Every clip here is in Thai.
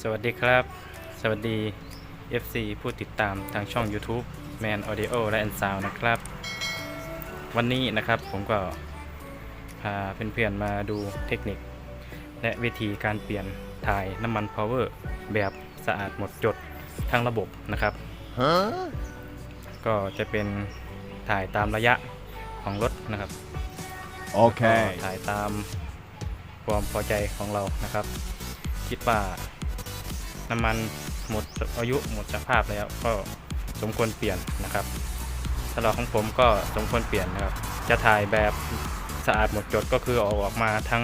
สวัสดีครับ สวัสดี FC ผู้ติดตามทางช่อง YouTube Man Audio และ and Sound นะครับ วันนี้นะครับผมก็พาเพื่อนๆมาดูเทคนิค และวิธีการเปลี่ยนถ่ายน้ำมัน Power แบบสะอาดหมดจดทั้งระบบนะครับ ก็จะเป็นถ่ายตามระยะของรถนะครับ ก็ Okay. ถ่ายตามความพอใจของเรานะครับ คิดว่าน้ำมันหมดอายุหมดสภาพแล้วก็สมควรเปลี่ยนนะครับสำหรับของผมก็สมควรเปลี่ยนนะครับ จะถ่ายแบบสะอาดหมดจดก็คือเอาออกมาทั้ง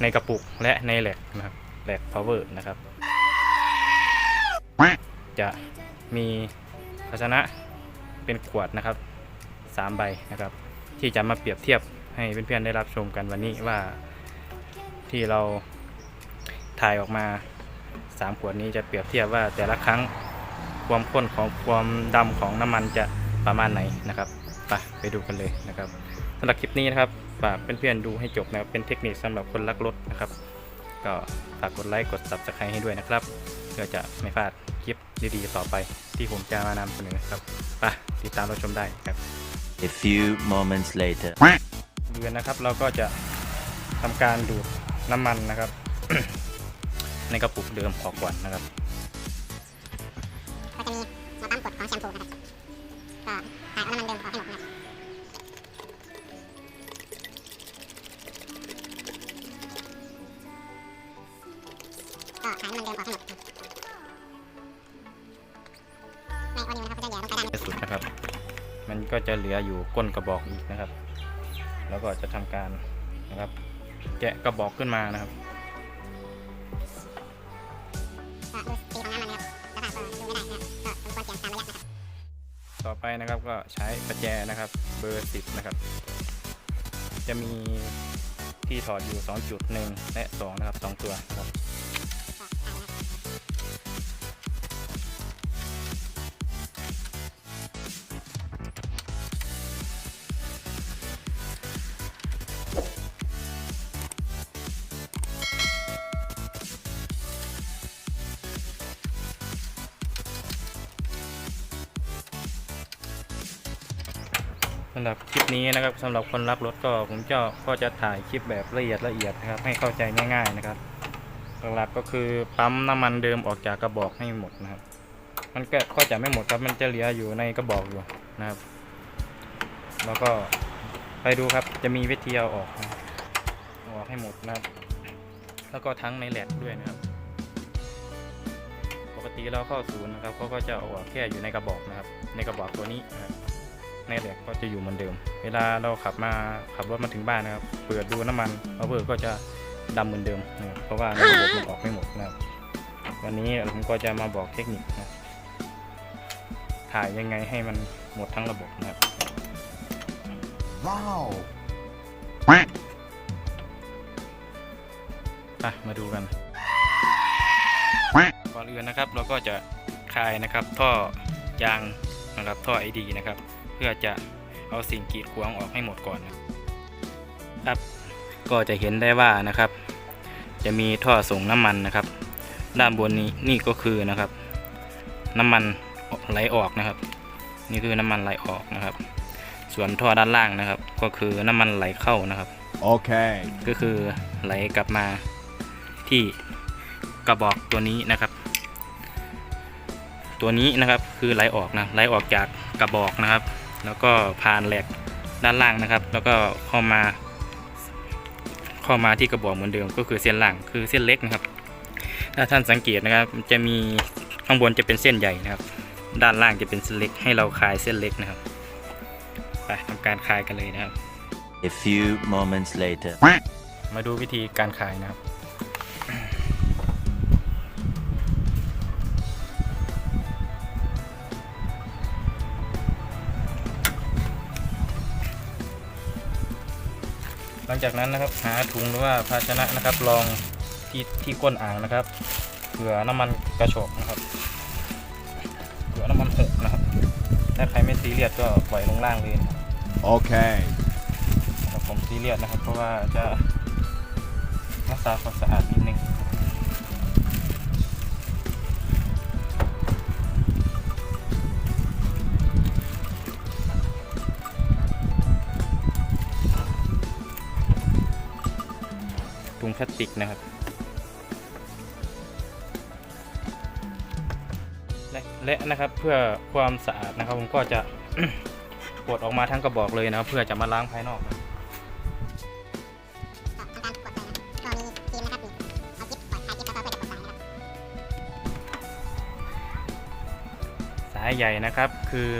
ในกระปุกและในแหลกนะครับแหลก power นะครับ จะมีภาชนะเป็นขวดนะครับสามใบนะครับ ที่จะมาเปรียบเทียบ ให้เพื่อนๆได้รับชมกันวันนี้ว่าที่เราถ่ายออกมา 3 ขวดนี้จะเปรียบเทียบว่าแต่ละครั้งความข้นของความดำของน้ำมันจะประมาณไหนนะครับไปไปดูกันเลยนะครับสำหรับคลิปนี้นะครับฝากเพื่อนๆดูให้จบนะครับเป็นเทคนิคสำหรับคนรักรถนะครับ ก็ฝากกดไลค์กด subscribe ให้ด้วยนะครับเพื่อจะไม่พลาดคลิปดีๆ ต่อไปที่ผมจะมานำเสนอครับไปติดตามรับชมได้ครับ A few moments later. เดือนนะครับ เราก็จะทำการดูดน้ำมันนะครับ ในกระปุกเดิมออกก่อนนะครับก็จะมีมาปั๊มกดของแชมพูนะครับก็ถ่ายเอาน้ำมันเดิมออกให้หมดนะครับก็ถ่ายน้ำมันเดิมออกให้หมดนะครับในออนิวนะครับก็จะแย่ลงไปด้านในสุดนะครับ มันก็จะเหลืออยู่ก้นกระบอกอีกนะครับ แล้วก็จะทำการนะครับ แกะกระบอกขึ้นมานะครับต่อไปนะครับก็ใช้ประแจนะครับเบอร์ 10 นะครับ จะมีที่ถอดอยู่2จุด1และ 2 นะครับ 2 ตัวนะครับ สำหรับคลิปนี้นะครับสำหรับคนรักรถก็ผมจะก็จะถ่ายคลิปแบบละเอียดละเอียดนะครับให้เข้าใจง่าย ๆนะครับหลักๆก็คือปั๊มน้ำมันเดิมออกจากกระบอกให้หมดนะครับ มันก็ก็จะไม่หมดครับมันจะเหลืออยู่ในกระบอกอยู่นะครับ แล้วก็ไปดูครับจะมีวิธีเอาออกนะออกให้หมดนะครับ แล้วก็ทั้งในแหลกด้วยนะครับ ปกติเราเข้าศูนย์นะครับเขาก็จะออกแค่อยู่ในกระบอกนะครับ ในกระบอกตัวนี้นะครับ ในแหลกก็จะอยู่เหมือนเดิม เวลาเราขับมาขับรถมาถึงบ้านนะครับ เปิดดูน้ำมันเอาเบอร์ก็จะดำเหมือนเดิมนะครับเพราะว่าในระบบมันออกไม่หมดนะครับ วันนี้ผมก็จะมาบอกเทคนิคนะครับถ่ายยังไงให้มันหมดทั้งระบบนะครับ Wow. ไปมาดูกันก่อนอื่นนะครับ เราก็จะคลายนะครับท่อยางนะครับท่อไอดีนะครับ เพื่อจะเอาสิ่งกีดขวางออกให้หมดก่อนนะครับ ก็จะเห็นได้ว่านะครับ จะมีท่อส่งน้ำมันนะครับ ด้านบนนี้นี่ก็คือนะครับ น้ำมันไหลออกนะครับ นี่คือน้ำมันไหลออกนะครับ ส่วนท่อด้านล่างนะครับ ก็คือน้ำมันไหลเข้านะครับ Okay. ก็คือไหลกลับมาที่กระบอกตัวนี้นะครับ ตัวนี้นะครับคือไหลออกนะไหลออกจากกระบอกนะครับ แล้วก็ผ่านแหลกด้านล่างนะครับ แล้วก็เข้ามา เข้ามาที่กระบอกเหมือนเดิมก็คือเส้นล่างคือเส้นเล็กนะครับ ถ้าท่านสังเกตนะครับ จะมีข้างบนจะเป็นเส้นใหญ่นะครับ ด้านล่างจะเป็นเส้นเล็กให้เราคลายเส้นเล็กนะครับไปทำการคลายกันเลยนะครับ A few moments later. มาดูวิธีการขายนะครับ ลังจากนั้นนะครับหาถุงหรือว่าภาชนะนะครับรองที่ที่ก้นอ่างนะครับเผื่อน้ำมันกระโชกนะครับเผื่อน้ำมันหกนะครับถ้าใครไม่ซีเรียสก็ปล่อยลงล่างเลยนะครับ Okay. แต่ผมซีซีเรียสนะครับ เพราะว่าจะรักษาความสะอาดนิด พลาสติกนะครับและนะครับเพื่อความสะอาดนะครับ ผมก็จะปลดออกมาทั้งกระบอกเลยนะครับเพื่อจะมาล้างภายนอกนะก็ทำการกดไปนะครับก็มีครีมนะครับนี่เอาจิ๊บกดถ่ายจิ๊บแล้วก็เพื่อจะกดสายนะครับสายใหญ่นะครับคือ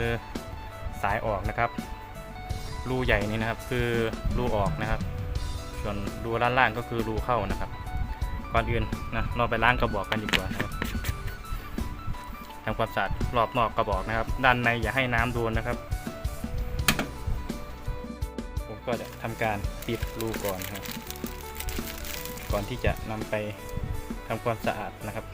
สายออกนะครับ รูใหญ่นี่นะครับคือรูออกนะครับ ส่วนรูด้านล่างก็คือรูเข้านะครับ ก่อนอื่นนะเราไปล้างกระบอกกันดีกว่านะครับทำความสะอาดรอบนอกกระบอกนะครับ ด้านในอย่าให้น้ำโดนนะครับ ผมก็จะทำการปิดรูก่อนครับ ก่อนที่จะนำไปทำความสะอาดนะครับ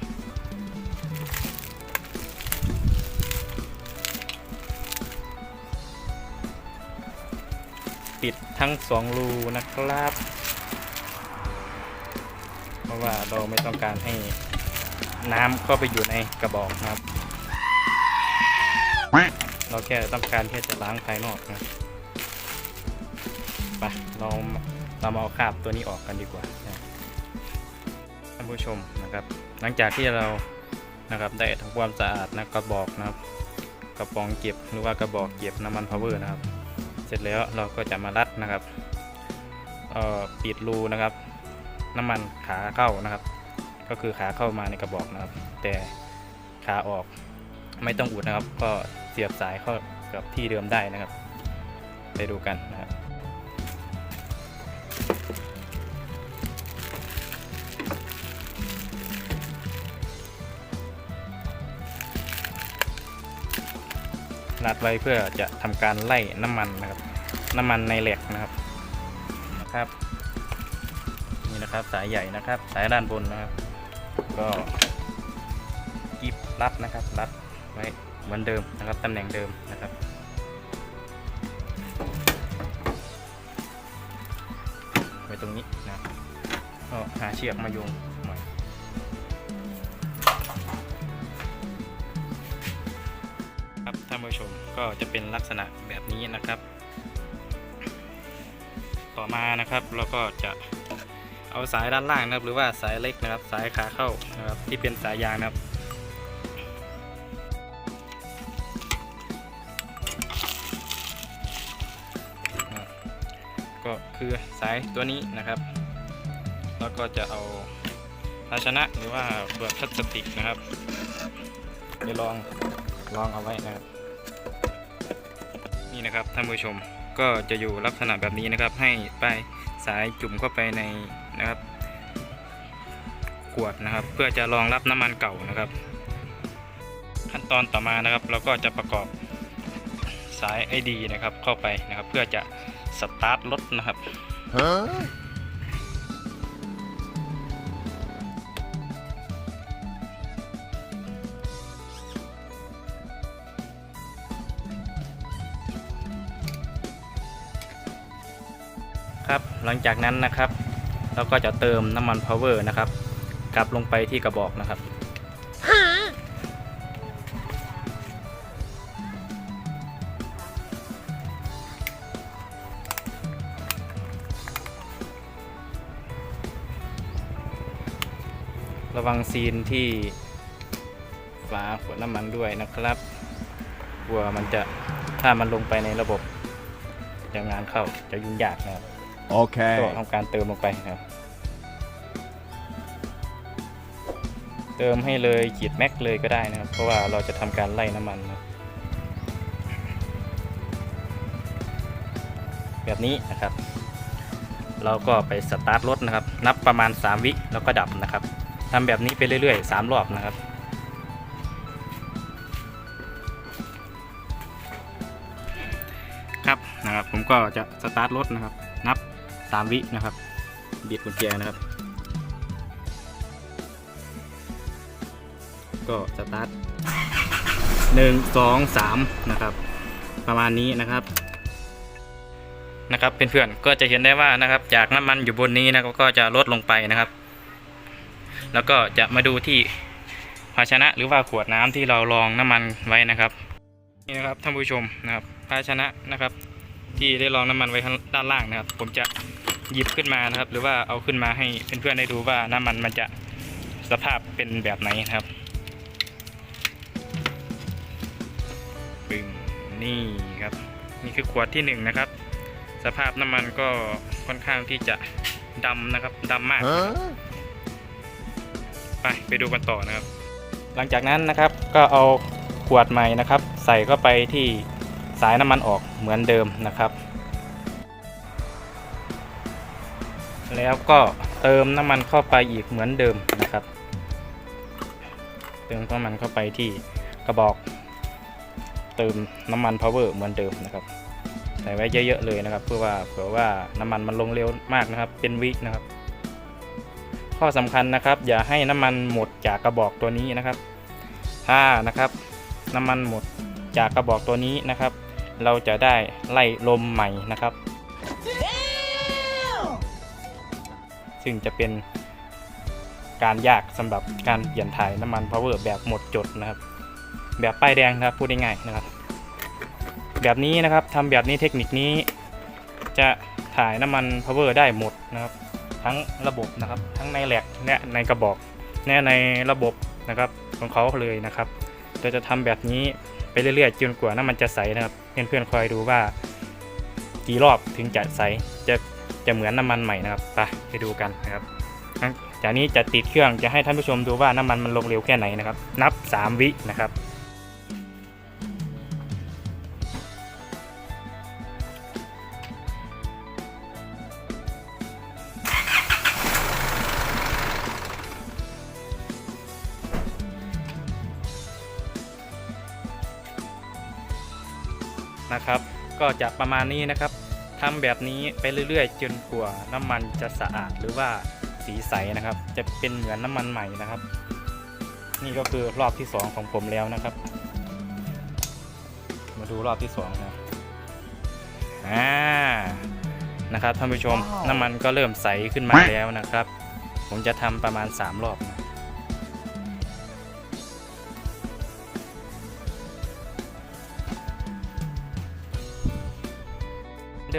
ปิดทั้งสองรูนะครับะว่าเราไม่ต้องการให้น้ำก็ไปอยู่ในกระบอกนะครับ เราแค่ต้องการแค่จะล้างภายนอกนะไปเราเรามาเอาคราบตัวนี้ออกกันดีกว่าท่านผู้ชมนะครับ หลังจากที่เรานะครับได้ทำความสะอาดนะกระบอกนะครับ กระป๋องเก็บหรือว่ากระบอกเก็บน้ำมันพาวเวอร์นะครับ เสร็จแล้วเราก็จะมารัดนะครับปิดรูนะครับ น้ำมันขาเข้านะครับ ก็คือขาเข้ามาในกระบอกนะครับ แต่ขาออกไม่ต้องอุดนะครับ ก็เสียบสายเข้ากับที่เดิมได้นะครับ ไปดูกันนะครับรัดไว้เพื่อจะทำการไล่น้ำมันนะครับ น้ำมันในเหล็กนะครับนะครับ นะครับ สายใหญ่นะครับ สายด้านบนนะครับ ก็กีบรัดนะครับรัดไว้เหมือนเดิมนะครับตำแหน่งเดิมนะครับไว้ตรงนี้นะก็หาเชือกมาโยงใหม่ครับท่านผู้ชมก็จะเป็นลักษณะแบบนี้นะครับ ต่อมานะครับเราก็จะ เอาสายด้านล่างนะครับ หรือว่าสายเล็กนะครับ สายขาเข้านะครับที่เป็นสายยางนะครับก็คือสายตัวนี้นะครับ แล้วก็จะเอาภาชนะหรือว่าเปลือกพลาสติกนะครับไปลองลองเอาไว้นะครับ นี่นะครับท่านผู้ชมก็จะอยู่ลักษณะแบบนี้นะครับ ให้ปลายสายจุ่มเข้าไปใน นะครับ ขวดนะครับ เพื่อจะรองรับน้ำมันเก่านะครับ ขั้นตอนต่อมานะครับ เราก็จะประกอบสาย ID นะครับ เข้าไปนะครับ เพื่อจะสตาร์ทรถนะครับ ครับ หลังจากนั้นนะครับ เราก็จะเติมน้ำมันพาวเวอร์นะครับกลับลงไปที่กระบอกนะครับระวังซีนที่ฝาขวดน้ำมันด้วยนะครับกลัวมันจะถ้ามันลงไปในระบบจะงานเข้าจะยุ่งยากนะครับ Okay. ก็ทำการเติมลงไปครับ เติมให้เลยขีดแม็กเลยก็ได้นะครับ เพราะว่าเราจะทำการไล่น้ำมันนะแบบนี้นะครับ เราก็ไปสตาร์ทรถนะครับ นับประมาณ 3 วิแล้วก็ดับนะครับทำแบบนี้ไปเรื่อยๆ 3 รอบนะครับครับนะครับผมก็จะสตาร์ทรถนะครับ นับ3วินะครับบิดกุญแจนะครับ ก็สตาร์ทหนึ่งสองสามนะครับ ประมาณนี้นะครับนะครับเพื่อนๆก็จะเห็นได้ว่านะครับ จากน้ำมันอยู่บนนี้นะครับก็จะลดลงไปนะครับ แล้วก็จะมาดูที่ภาชนะหรือว่าขวดน้ำที่เรารองน้ำมันไว้นะครับ นี่นะครับท่านผู้ชมนะครับ ภาชนะนะครับ ที่ได้รองน้ำมันไว้ข้างด้านล่างนะครับ ผมจะหยิบขึ้นมานะครับ หรือว่าเอาขึ้นมาให้เพื่อนๆได้ดูว่าน้ำมันมันจะสภาพเป็นแบบไหนนะครับปึ้งนี่ครับ นี่คือขวดที่หนึ่งนะครับ สภาพน้ำมันก็ค่อนข้างที่จะดำนะครับดำมากนะครับไปไปดูกันต่อนะครับ หลังจากนั้นนะครับก็เอาขวดใหม่นะครับ ใส่เข้าไปที่ สายน้ำมันออกเหมือนเดิมนะครับ แล้วก็เติมน้ำมันเข้าไปอีกเหมือนเดิมนะครับ เติมน้ำมันเข้าไปที่กระบอก เติมน้ำมัน power เหมือนเดิมนะครับใส่ไว้เยอะๆเลยนะครับ เพื่อว่าเผื่อว่าน้ำมันมันลงเร็วมากนะครับ เป็นวินะครับ ข้อสำคัญนะครับ อย่าให้น้ำมันหมดจากกระบอกตัวนี้นะครับ ถ้านะครับ น้ำมันหมดจากกระบอกตัวนี้นะครับ เราจะได้ไล่ลมใหม่นะครับ ซึ่งจะเป็นการยากสำหรับการเปลี่ยนถ่ายน้ำมัน power แบบหมดจดนะครับ แบบป้ายแดงนะครับพูดง่ายๆนะครับ แบบนี้นะครับทำแบบนี้เทคนิคนี้จะถ่ายน้ำมัน power ได้หมดนะครับ ทั้งระบบนะครับ ทั้งในแหลกและในกระบอกและในระบบนะครับของเขาเลยนะครับเราจะทำแบบนี้ ไปเรื่อยๆจนกว่าน้ำมันจะใสนะครับเพื่อนๆคอยดูว่ากี่รอบถึงจะใสจะจะเหมือนน้ำมันใหม่นะครับไปไปดูกันนะครับจากนี้จะติดเครื่องจะให้ท่านผู้ชมดูว่าน้ำมันมันลงเร็วแค่ไหนนะครับ นับ 3 วินะครับ นะครับ ก็จะประมาณนี้นะครับทำแบบนี้ไปเรื่อยๆ จนกว่าน้ำมันจะสะอาดหรือว่าสีใสนะครับ จะเป็นเหมือนน้ำมันใหม่นะครับ นี่ก็คือรอบที่ 2 ของผมแล้วนะครับ มาดูรอบที่2นะอ่านะครับท่านผู้ชมน้ำมันก็เริ่มใสขึ้นมาแล้วนะครับ ผมจะทำประมาณ 3 รอบนะ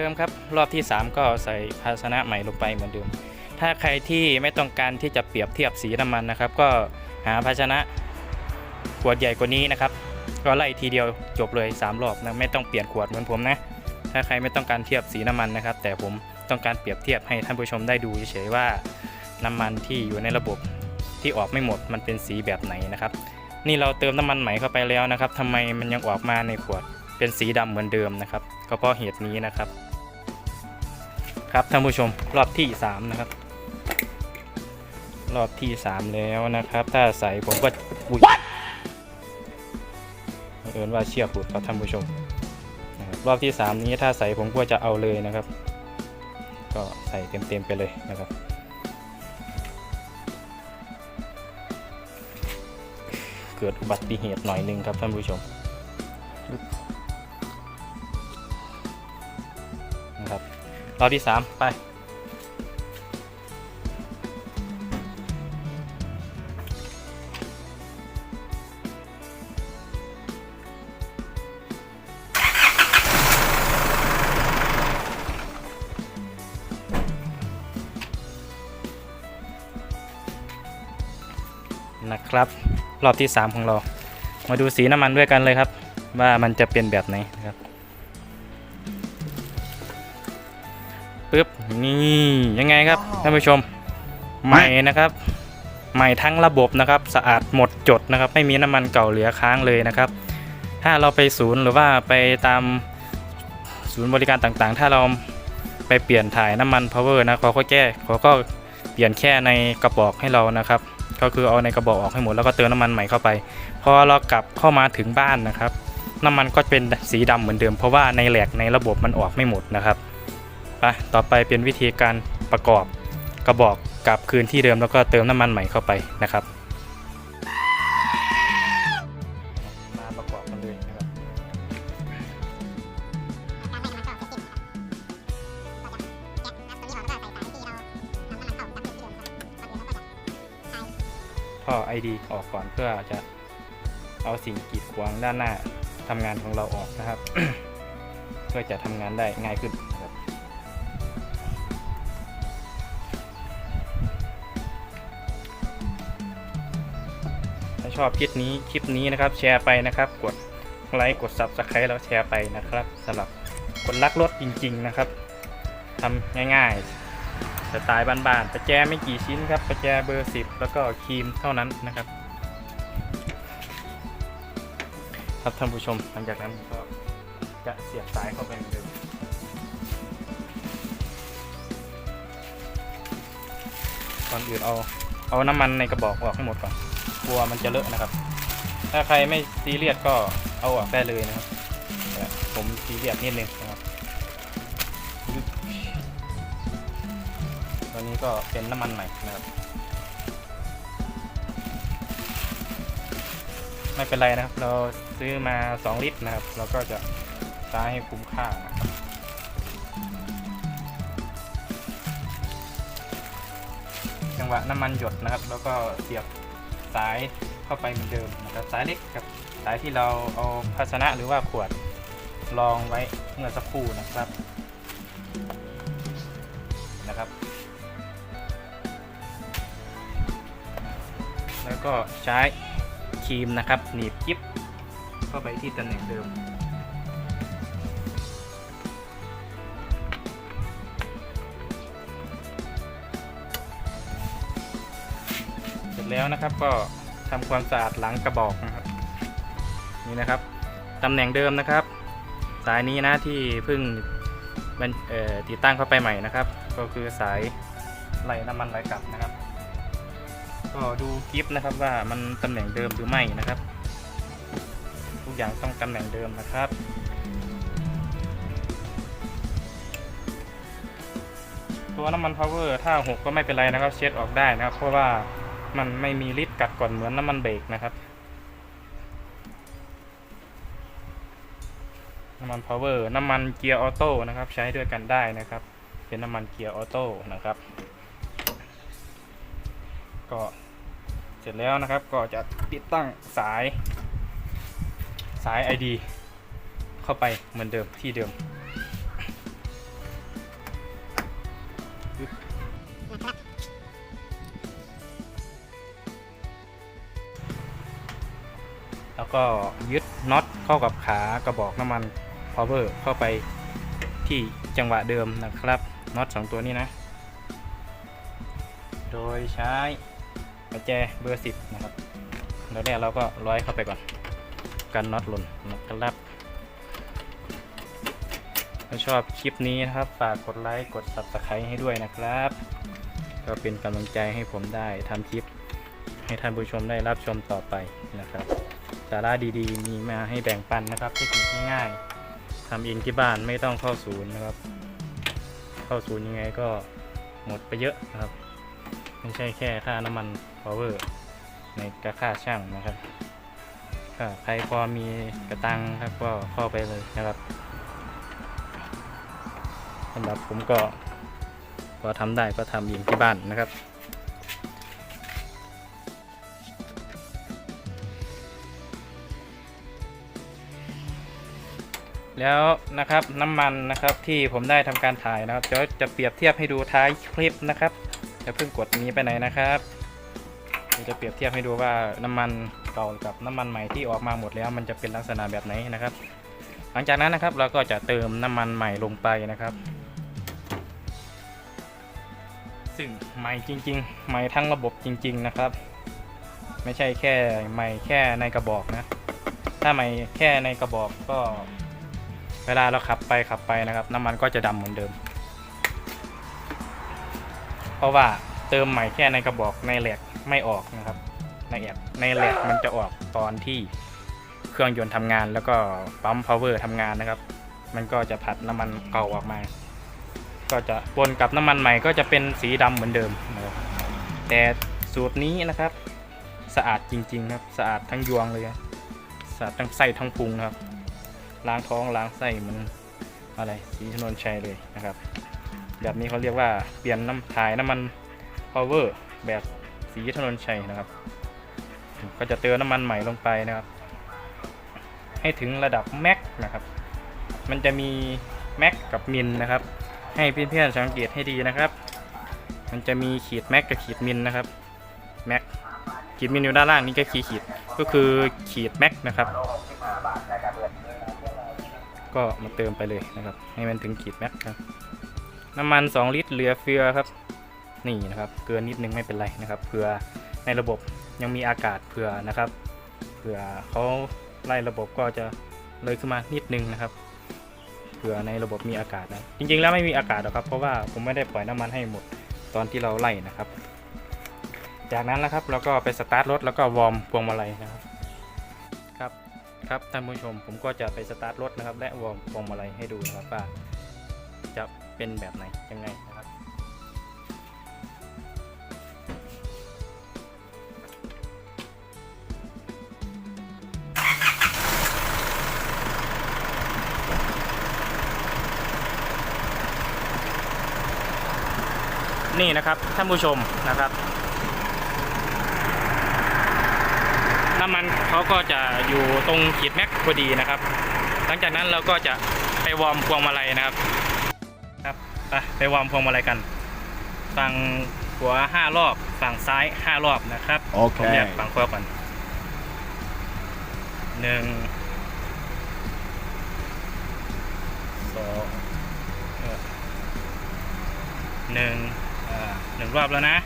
ดิมครับ รอบที่ 3 ก็ใส่ภาชนะใหม่ลงไปเหมือนเดิม ถ้าใครที่ไม่ต้องการที่จะเปรียบเทียบสีน้ำมันนะครับ ก็หาภาชนะขวดใหญ่กว่านี้นะครับ ก็ไล่ทีเดียวจบเลย 3 รอบนะไม่ต้องเปลี่ยนขวดเหมือนผมนะ ถ้าใครไม่ต้องการเทียบสีน้ำมันนะครับ แต่ผมต้องการเปรียบเทียบให้ท่านผู้ชมได้ดูเฉยๆว่า น้ำมันที่อยู่ในระบบที่ออกไม่หมดมันเป็นสีแบบไหนนะครับ นี่เราเติมน้ำมันใหม่เข้าไปแล้วนะครับทำไมมันยังออกมาในขวดเป็นสีดำเหมือนเดิมนะครับ ก็เพราะเหตุนี้นะครับ ครับท่านผู้ชมรอบที่3นะครับ รอบที่3แล้วนะครับ ถ้าใส่ผมก็อุ้ยเอินว่าเชือกหลุดครับท่านผู้ชมนะครับรอบที่3นี้ถ้าใส่ผมก็จะเอาเลยนะครับ ก็ใส่เต็มๆไปเลยนะครับเกิดอุบัติเหตุหน่อยหนึงครับท่านผู้ชมนะครับ รอบที่3ไป นะครับ รอบที่ 3 ของเรา มาดูสีน้ำมันด้วยกันเลยครับ ว่ามันจะเป็นแบบไหนนะครับ ปึ๊บนี่ยังไงครับท่านผู้ชมใหม่นะครับใหม่ทั้งระบบนะครับสะอาดหมดจดนะครับ ไม่มีน้ำมันเก่าเหลือค้างเลยนะครับ ถ้าเราไปศูนย์หรือว่าไปตามศูนย์บริการต่างๆ ถ้าเราไปเปลี่ยนถ่ายน้ำมัน power นะเขาก็แก้เขาก็เปลี่ยนแค่ในกระบอกให้เรานะครับ ก็คือเอาในกระบอกออกให้หมดแล้วก็เติมน้ำมันใหม่เข้าไป พอเรากลับเข้ามาถึงบ้านนะครับ น้ำมันก็เป็นสีดำเหมือนเดิม เพราะว่าในแหลกในระบบมันออกไม่หมดนะครับ ไปต่อไปเป็นวิธีการประกอบกระบอกกลับคืนที่เดิมแล้วก็เติมน้ำมันใหม่เข้าไปนะครับ มาประกอบกันเลยนะครับท่อดีออกก่อนเพื่อจะเอาสิ่งกีดขวางด้านหน้าทำงานของเราออกนะครับ เพื่อจะทำงานได้ง่ายขึ้น ชอบคลิปนี้คลิปนี้นะครับ แชร์ไปนะครับ กดไลค์กด Subscribe แล้วแชร์ไปนะครับสำหรับคนรักรถจริง ๆนะครับทำง่ายๆสไตล์บ้านๆประแจไม่กี่ชิ้นครับประแจเบอร์ 10 แล้วก็ครีมเท่านั้นนะครับ ครับท่านผู้ชมหลังจากนั้นก็จะเสียบสายเข้าไปเหมือนเดิมก่อนอื่นเอาเอาน้ำมันในกระบอกออกให้หมดก่อน ลัวมันจะเลอะนะครับ ถ้าใครไม่ซีเรียสก็เอาออกได้เลยนะครับผมซีเรียสนิดนึงนะครับ ตอนนี้ก็เป็นน้ำมันใหม่นะครับ ไม่เป็นไรนะครับ เราซื้อมา 2 ลิตรนะครับ เราก็จะใช้ให้คุ้มค่านะครับจังหวะน้ำมันหยดนะครับ แล้วก็เสียบ สายเข้าไปเหมือนเดิมนะครับสายเล็กกับสายที่เราเอาภาชนะหรือว่าขวดรองไว้เมื่อสักครู่นะครับนะครับ แล้วก็ใช้ครีมนะครับหนีบกิ๊บเข้าไปที่ตำแหน่งเดิม แล้วนะครับ ก็ทำความสะอาดหลังกระบอกนะครับ นี่นะครับตำแหน่งเดิมนะครับ สายนี้นะที่เพิ่งมันติดตั้งเข้าไปใหม่นะครับ ก็คือสายไหลน้ำมันไหลกลับนะครับ ก็ดูกิฟนะครับว่ามันตำแหน่งเดิมหรือไม่นะครับ ทุกอย่างต้องตำแหน่งเดิมนะครับตัวน้ำมันพาวเวอร์ถ้าหกก็ไม่เป็นไรนะครับ เช็ดออกได้นะครับ เพราะว่า มันไม่มีฤทธิ์กัดก่อนเหมือนน้ำมันเบรกนะครับ น้ำมันพาวเวอร์น้ำมันเกียร์ออโต้นะครับ ใช้ด้วยกันได้นะครับ เป็นน้ำมันเกียร์ออโต้นะครับ ก็เสร็จแล้วนะครับก็จะติดตั้งสายสาย ID เข้าไปเหมือนเดิมที่เดิม ก็ยึดน็อตเข้ากับขากระบอกน้ำมัน power เข้าไปที่จังหวะเดิมนะครับน็อตสองตัวนี้นะ โดยใช้ประแจเบอร์ 10 นะครับแล้วแรกเราก็ร้อยเข้าไปก่อน กันน็อตหล่นนะครับถ้าชอบคลิปนี้นะครับ ฝากกดไลค์กด subscribe ให้ด้วยนะครับ ก็เป็นกำลังใจให้ผมได้ทำคลิปให้ท่านผู้ชมได้รับชมต่อไปนะครับ สาระดีๆ มีมาให้แบ่งปันนะครับเทคนิคง่ายๆทำเองที่บ้านไม่ต้องเข้าศูนย์นะครับ เข้าศูนย์ยังไงก็หมดไปเยอะนะครับ ไม่ใช่แค่ค่าน้ำมัน power ในกระค่าช่างนะครับใครพอมีกระตังครับก็เข้าไปเลยนะครับสำหรับผมก็พอทำได้ก็ทำเองที่บ้านนะครับ แล้วนะครับน้ำมันนะครับที่ผมได้ทำการถ่ายนะครับเดี๋ยวจะเปรียบเทียบให้ดูท้ายคลิปนะครับจะเพิ่งกดนี้ไปไหนนะครับจะเปรียบเทียบให้ดูว่าน้ำมันเก่ากับน้ำมันใหม่ที่ออกมาหมดแล้ว มันจะเป็นลักษณะแบบไหนนะครับ หลังจากนั้นนะครับเราก็จะเติมน้ำมันใหม่ลงไปนะครับ ซึ่งใหม่จริง ๆ ใหม่ทั้งระบบจริง ๆนะครับ ไม่ใช่แค่ใหม่แค่ในกระบอกนะ ถ้าใหม่แค่ในกระบอกก็ เวลาเราขับไปขับไปนะครับ น้ำมันก็จะดำเหมือนเดิม เพราะว่าเติมใหม่แค่ในกระบอกในแหลกไม่ออกนะครับ ในแอบในแหลกมันจะออกตอนที่เครื่องยนต์ทำงานแล้วก็ปั๊มพาวเวอร์ทำงานนะครับ มันก็จะผัดน้ำมันเก่าออกมา ก็จะปนกับน้ำมันใหม่ก็จะเป็นสีดำเหมือนเดิมนะครับแต่สูตรนี้นะครับ สะอาดจริงๆครับ สะอาดทั้งยวงเลยสะอาดทั้งไส้ทั้งพุงนะครับ ล้างท้องล้างไส้มันอะไรสีถนวนชัยเลยนะครับ แบบนี้เขาเรียกว่าเปลี่ยนน้ำถ่ายน้ำมันพาวเวอร์แบบสีถนนชัยนะครับ ก็จะเติมน้ำมันใหม่ลงไปนะครับ ให้ถึงระดับแม็กนะครับ มันจะมีแม็กกับมินนะครับ ให้เพื่อนๆสังเกตให้ดีนะครับ มันจะมีขีดแม็กกับขีดมินนะครับแม็กขีดมินอยู่ด้านล่างนี่ก็ขีดขีดก็คือขีดแม็กนะครับ ก็มาเติมไปเลยนะครับ ให้มันถึงขีดแม็กครับน้ำมัน 2 ลิตรเหลือเฟือครับ นี่นะครับเกินนิดนึงไม่เป็นไรนะครับเผื่อในระบบยังมีอากาศเผื่อนะครับเผื่อเขาไล่ระบบก็จะเลยขึ้นมานิดนึงนะครับเผื่อในระบบมีอากาศนะจริงๆแล้วไม่มีอากาศหรอกครับ เพราะว่าผมไม่ได้ปล่อยน้ำมันให้หมดตอนที่เราไล่นะครับ จากนั้นแล้วครับเราก็ไปสตาร์ทรถแล้วก็วอร์มพวงมาลัยนะครับ ครับท่านผู้ชมผมก็จะไปสตาร์ทรถนะครับ และวอร์มพวงมาลัยให้ดูนะครับว่าจะเป็นแบบไหนยังไงนะครับนี่นะครับท่านผู้ชมนะครับ น้ำมันเขาก็จะอยู่ตรงขีดแม็กพอดีนะครับ หลังจากนั้นเราก็จะไปวอร์มพวงมาลัยนะครับครับไปไปวอร์มพวงมาลัยกัน ฝั่งขวาห้ารอบ ฝั่งซ้ายห้ารอบนะครับโอเคผมอยากฝั่งขวาก่อนหนึ่งสองเออหนึ่งอ่าหนึ่งรอบแล้วนะ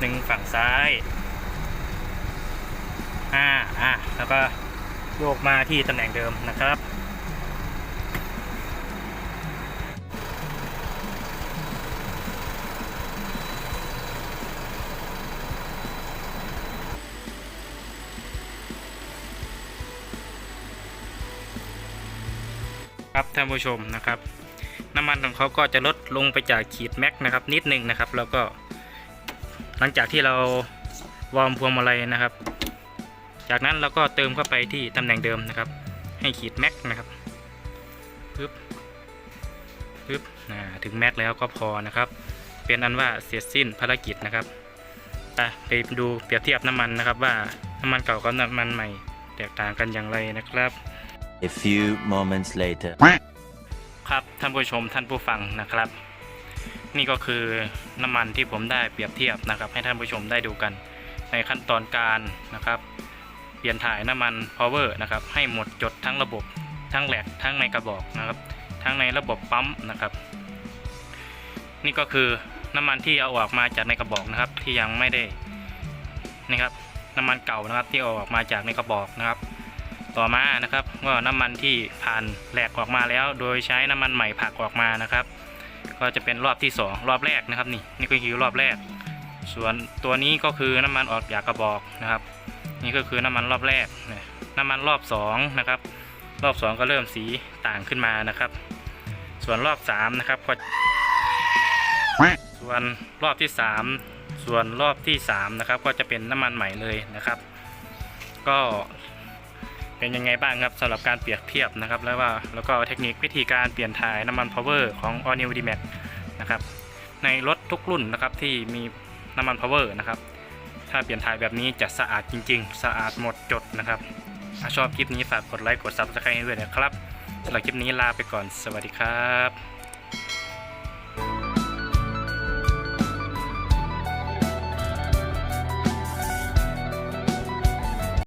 หนึ่งฝั่งซ้ายห้าอะแล้วก็โยกมาที่ตำแหน่งเดิมนะครับครับท่านผู้ชมนะครับ น้ำมันของเขาก็จะลดลงไปจากขีดแม็กนะครับนิดนึงนะครับ แล้วก็ หลังจากที่เราวอร์มพวงมาลัยนะครับ จากนั้นเราก็เติมเข้าไปที่ตำแหน่งเดิมนะครับ ให้ขีดแม็กนะครับปึ๊บปึ๊บอ่าถึงแม็กแล้วก็พอนะครับ เป็นอันว่าเสร็จสิ้นภารกิจนะครับไปไปดูเปรียบเทียบน้ำมันนะครับว่าน้ำมันเก่ากับน้ำมันใหม่แตกต่างกันอย่างไรนะครับ A few moments later. ครับท่านผู้ชมท่านผู้ฟังนะครับ นี่ก็คือน้ำมันที่ผมได้เปรียบเทียบนะครับ ให้ท่านผู้ชมได้ดูกัน ในขั้นตอนการนะครับ เปลี่ยนถ่ายน้ำมัน power นะครับ ให้หมดจดทั้งระบบทั้งแหลกทั้งในกระบอกนะครับ ทั้งในระบบปั๊มนะครับ นี่ก็คือน้ำมันที่เอาออกมาจากในกระบอกนะครับ ที่ยังไม่ได้นะครับน้ำมันเก่านะครับที่เอาออกมาจากในกระบอกนะครับ ต่อมานะครับก็น้ำมันที่ผ่านแหลกออกมาแล้ว โดยใช้น้ำมันใหม่ผักออกมานะครับ ก็จะเป็นรอบที่ 2 รอบแรกนะครับนี่นี่ก็คือรอบแรก ส่วนตัวนี้ก็คือน้ำมันออกจากกระบอกนะครับ นี่ก็คือน้ำมันรอบแรกนะน้ำมันรอบ2นะครับรอบ 2 ก็เริ่มสีต่างขึ้นมานะครับ ส่วนรอบ3นะครับก็ส่วนรอบที่ 3 ส่วนรอบที่3นะครับก็จะเป็นน้ำมันใหม่เลยนะครับ ก็ เป็นยังไงบ้างครับสำหรับการเปรียบเทียบนะครับ แล้วว่าแล้วก็เทคนิควิธีการเปลี่ยนถ่ายน้ำมัน power ของ All New D Max นะครับในรถทุกรุ่นนะครับที่มีน้ำมัน power นะครับถ้าเปลี่ยนถ่ายแบบนี้จะสะอาดจริง ๆ สะอาดหมดจดนะครับถ้าชอบคลิปนี้ฝากกดไลค์กดซับสไครต์ให้ด้วยนะครับสำหรับคลิปนี้ลาไปก่อนสวัสดีครับ